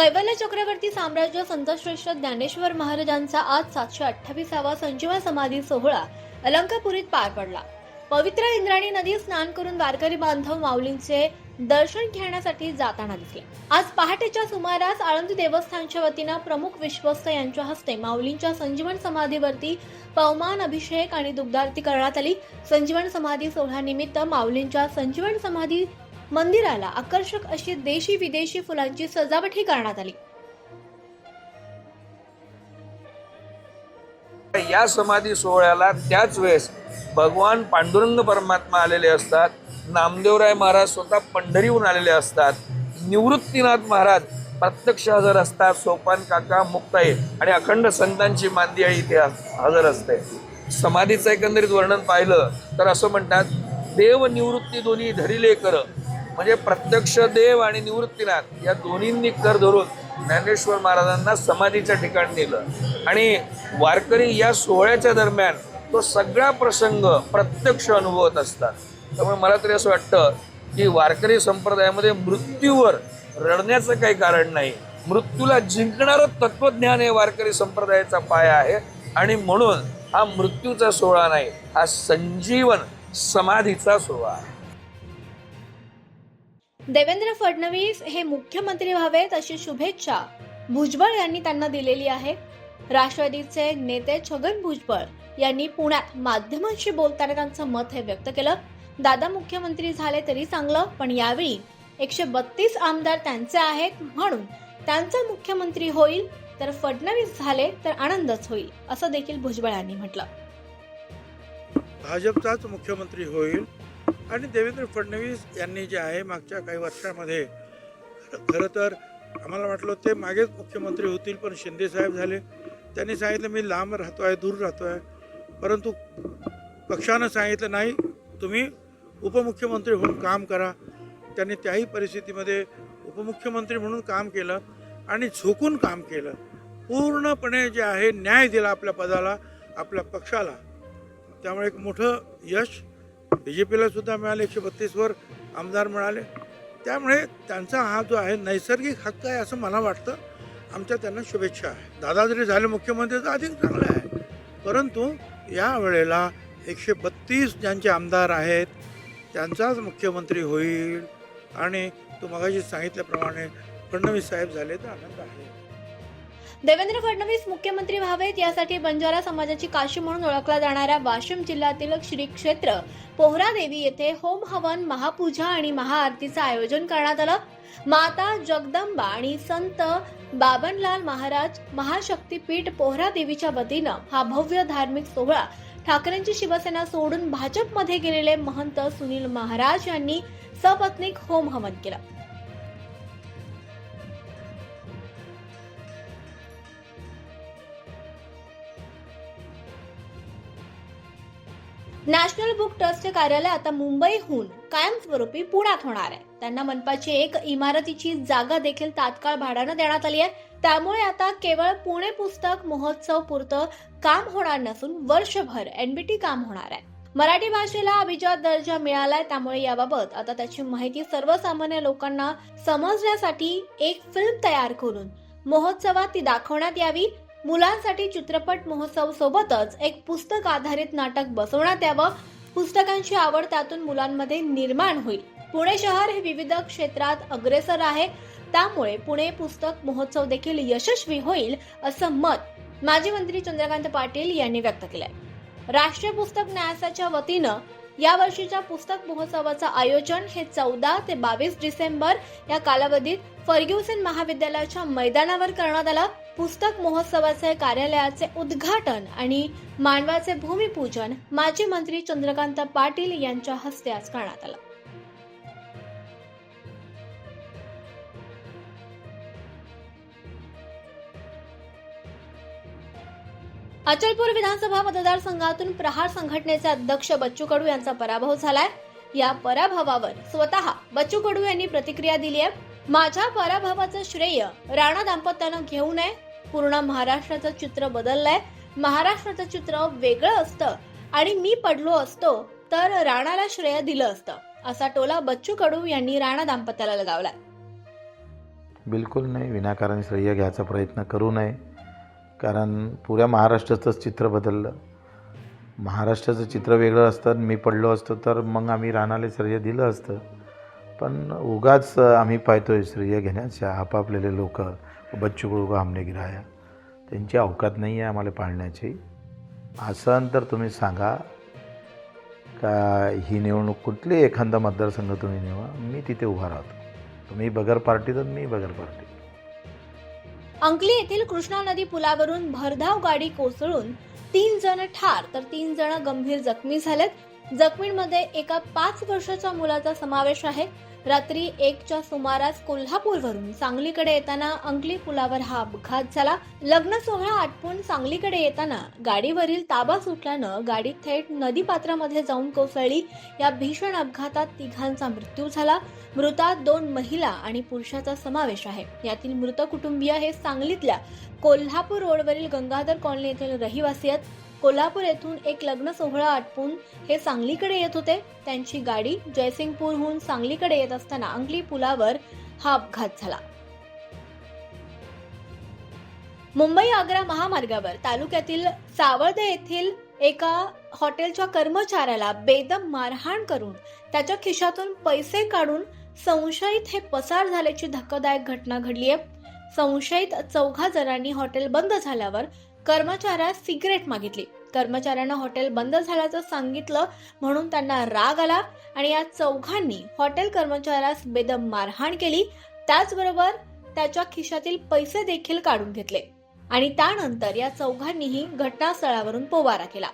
कैवल्य चक्रवर्ती साम्राज्य संतश्रेष्ठ ज्ञानेश्वर महाराजांचा आज सातशे अठ्ठावीसावा संजीवन समाधी सोहळा अलंकापुरीत पार पडला. पवित्र इंद्राणी नदीत स्नान करून वारकरी बांधव माऊलींचे दर्शन घेण्यासाठी जाताना दिसले. आज पहाटेच्या सुमारास आळंदी देवस्थानच्या वतीनं प्रमुख विश्वस्त यांच्या हस्ते माऊलींच्या संजीवन समाधीवरती पवमान अभिषेक आणि दुग्धारती करण्यात आली. संजीवन समाधी सोहळ्यानिमित्त माऊलींच्या संजीवन समाधी मंदिराला आकर्षक अशी देशी विदेशी फुलांची सजावटही करण्यात आली. या समाधी सोहळ्याला त्याच वेळेस भगवान पांडुरंग परमात्मा आलेले असतात नामदेवराय महाराज स्वतः पंढरीहून आलेले असतात निवृत्तीनाथ महाराज प्रत्यक्ष हजर असतात सोपान काका मुक्ताई आणि अखंड संतांची मांदी आहे इथे हजर असते. समाधीचं एकंदरीत वर्णन पाहिलं तर असं म्हणतात देव निवृत्ती दोन्ही धरिले कर म्हणजे प्रत्यक्ष देव आणि निवृत्तीनाथ या दोन्हींनी कर धरून ज्ञानेश्वर महाराजांना समाधीच्या ठिकाणी नेलं. आणि वारकरी या सोहळ्याच्या दरम्यान तो सगळा प्रसंग प्रत्यक्ष अनुभवत असतात. त्यामुळे मला तरी असं वाटतं की वारकरी संप्रदायामध्ये मृत्यूवर रडण्याचं काही कारण नाही. मृत्यूला जिंकणारं तत्वज्ञान हे वारकरी संप्रदायाचा पाया आहे आणि म्हणून हा मृत्यूचा सोहळा नाही हा संजीवन समाधीचा सोहळा आहे. देवेंद्र फडणवीस हे मुख्यमंत्री व्हावेत अशी शुभेच्छा भुजबळ यांनी त्यांना दिलेली आहे. राष्ट्रवादीचे नेते छगन भुजबळ यांनी पुण्यात माध्यमांशी बोलताना त्यांचं मत हे व्यक्त केलं. दादा मुख्यमंत्री झाले तरी चांगलं पण यावेळी एकशे बत्तीस आमदार त्यांचे आहेत म्हणून त्यांचा मुख्यमंत्री होईल तर फडणवीस झाले तर आनंदच होईल असं देखील भुजबळ यांनी म्हटलं. भाजपचाच मुख्यमंत्री होईल आणि देवेंद्र फडणवीस यांनी जे आहे मागच्या काही वर्षामध्ये खरं तर आम्हाला वाटलं ते मागेच मुख्यमंत्री होतील पण शिंदे साहेब झाले. त्यांनी सांगितलं मी लांब राहतो आहे दूर राहतो आहे परंतु पक्षानं सांगितलं नाही तुम्ही उपमुख्यमंत्री म्हणून काम करा. त्यांनी त्याही परिस्थितीमध्ये उपमुख्यमंत्री म्हणून काम केलं आणि झोकून काम केलं. पूर्णपणे जे आहे न्याय दिला आपल्या पदाला आपल्या पक्षाला. त्यामुळे एक मोठं यश बी जे पीला सुद्धा मिळाले एकशे बत्तीसवर आमदार मिळाले. त्यामुळे त्यांचा हा जो आहे नैसर्गिक हक्क आहे असं मला वाटतं. आमच्या त्यांना शुभेच्छा आहे. दादा जरी झाले मुख्यमंत्री तर अधिक चांगलं आहे. परंतु या वेळेला एकशे बत्तीस ज्यांचे आमदार आहेत त्यांचाच मुख्यमंत्री होईल. आणि तो मगाशी सांगितल्याप्रमाणे फडणवीस साहेब झाले तर आनंद आहे. देवेंद्र फडणवीस मुख्यमंत्री व्हावेत यासाठी बंजारा समाजाची काशी म्हणून ओळखला जाणाऱ्या वाशिम जिल्ह्यातील श्री क्षेत्र पोहरादेवी येथे होम हवन महापूजा आणि महाआरतीचं आयोजन करण्यात आलं. माता जगदंबा आणि संत बाबनलाल महाराज महाशक्तीपीठ पोहरादेवीच्या वतीनं हा भव्य धार्मिक सोहळा ठाकरेंची शिवसेना सोडून भाजपमध्ये गेलेले महंत सुनील महाराज यांनी सपत्नीक होम हवन केलं. नॅशनल बुक ट्रस्टचे कार्यालय आता मुंबईहून कायमस्वरूपी पुण्यात होणार आहे. त्यांना मनपाची एक इमारतीची जागा देखील तात्काळ भाड्यानं देण्यात आली आहे. त्यामुळे आता केवळ पुणे पुस्तक महोत्सव पुरतं काम होणार नसून वर्षभर एनबीटी काम होणार आहे. मराठी भाषेला अभिजात दर्जा मिळालाय त्यामुळे याबाबत आता त्याची माहिती सर्वसामान्य लोकांना समजण्यासाठी एक फिल्म तयार करून महोत्सवात ती दाखवण्यात यावी मुलांसाठी चित्रपट महोत्सव सोबतच एक पुस्तक आधारित नाटक बसवण्यात यावं. पुस्तकांची आवड त्यातून मुलांमध्ये निर्माण होईल. पुणे शहर हे विविध क्षेत्रात अग्रेसर आहे. त्यामुळे पुणे पुस्तक महोत्सव देखील यशस्वी होईल असं मत माजी मंत्री चंद्रकांत पाटील यांनी व्यक्त केलंय. राष्ट्रीय पुस्तक न्यासाच्या वतीनं या वर्षीच्या पुस्तक महोत्सवाचं आयोजन हे चौदा ते बावीस डिसेंबर या कालावधीत फर्ग्युसन महाविद्यालयाच्या मैदानावर करण्यात आलं. पुस्तक महोत्सवाचे कार्यालयाचे उद्घाटन आणि मांडवाचे भूमिपूजन माजी मंत्री चंद्रकांत पाटील यांच्या हस्ते आज करण्यात आलं. अचलपूर विधानसभा मतदारसंघातून प्रहार संघटनेचे अध्यक्ष बच्चू कडू यांचा पराभव झालाय. या पराभवावर स्वतः बच्चू कडू यांनी प्रतिक्रिया दिली आहे. माझ्या पराभवाचं श्रेय राणा दाम्पत्यानं घेऊ नये. पूर्ण महाराष्ट्राचं चित्र बदललंय. महाराष्ट्राचं चित्र वेगळं असतं आणि मी पडलो असतो तर राणाला श्रेय दिलं असतं. असा टोला बच्चू कडू यांनी राणा दाम्पत्याला लगावलाय. बिलकुल नाही. विनाकारण श्रेय घ्यायचा प्रयत्न करू नये. कारण पुऱ्या महाराष्ट्राचंच चित्र बदललं. महाराष्ट्राचं चित्र वेगळं असतं. मी पडलो असतो तर मग आम्ही राणाला श्रेय दिलं असतं. पण उगाच आम्ही पाहतोय श्रेय घेण्याच्या आपापलेले लोक बच्चू कडू गिराया त्यांची अवकात नाही आहे आम्हाला पाळण्याची. असं तर तुम्ही सांगा. का ही निवडणूक कुठली एखादा मतदारसंघ तुम्ही निवडा? मी तिथे उभा राहतो. तुम्ही बगर पार्टी तर मी बगर पार्टी अंकली येथील कृष्णा नदी पुलावरून भरधाव गाडी कोसळून तीन जण ठार तर तीन जण गंभीर जखमी झालेत. जखमींमध्ये एका पाच वर्षाच्या मुलाचा समावेश आहे. रात्री एकच्या सुमारास कोल्हापूरवरून सांगलीकडे येताना अंकली पुलावर हा अपघात झाला. लग्न सोहळा आटपून सांगलीकडे येताना गाडीवरील ताबा सुटल्यानं गाडी थेट नदीपात्रामध्ये जाऊन कोसळली. या भीषण अपघातात तिघांचा मृत्यू झाला. मृतात दोन महिला आणि पुरुषाचा समावेश आहे. यातील मृत कुटुंबीय हे सांगलीतल्या कोल्हापूर रोडवरील गंगाधर कॉलनी येथील रहिवासी आहेत. कोल्हापूर येथून एक लग्न सोहळा आटपून हे सांगलीकडे येत होते. त्यांची गाडी जयसिंगपूरहून सांगलीकडे येत असताना अंगली पुलावर हा अपघात झाला. मुंबई आग्रा महामार्गावर तालुक्यातील सावळदे येथील एका हॉटेलच्या कर्मचाऱ्याला बेदम मारहाण करून त्याच्या खिशातून पैसे काढून संशयित हे पसार झाल्याची धक्कादायक घटना घडली आहे. संशयित चौघा जणांनी हॉटेल बंद झाल्यावर कर्मचाऱ्यास सिगरेट मागितली. कर्मचाऱ्यानं हॉटेल बंद झाल्याचं सांगितलं म्हणून त्यांना राग आला आणि या चौघांनी हॉटेल कर्मचाऱ्यास बेदम मारहाण केली. त्याचबरोबर त्याच्या खिशातील पैसे देखील काढून घेतले. आणि त्यानंतर या चौघांनीही घटनास्थळावरून पोवारा केला.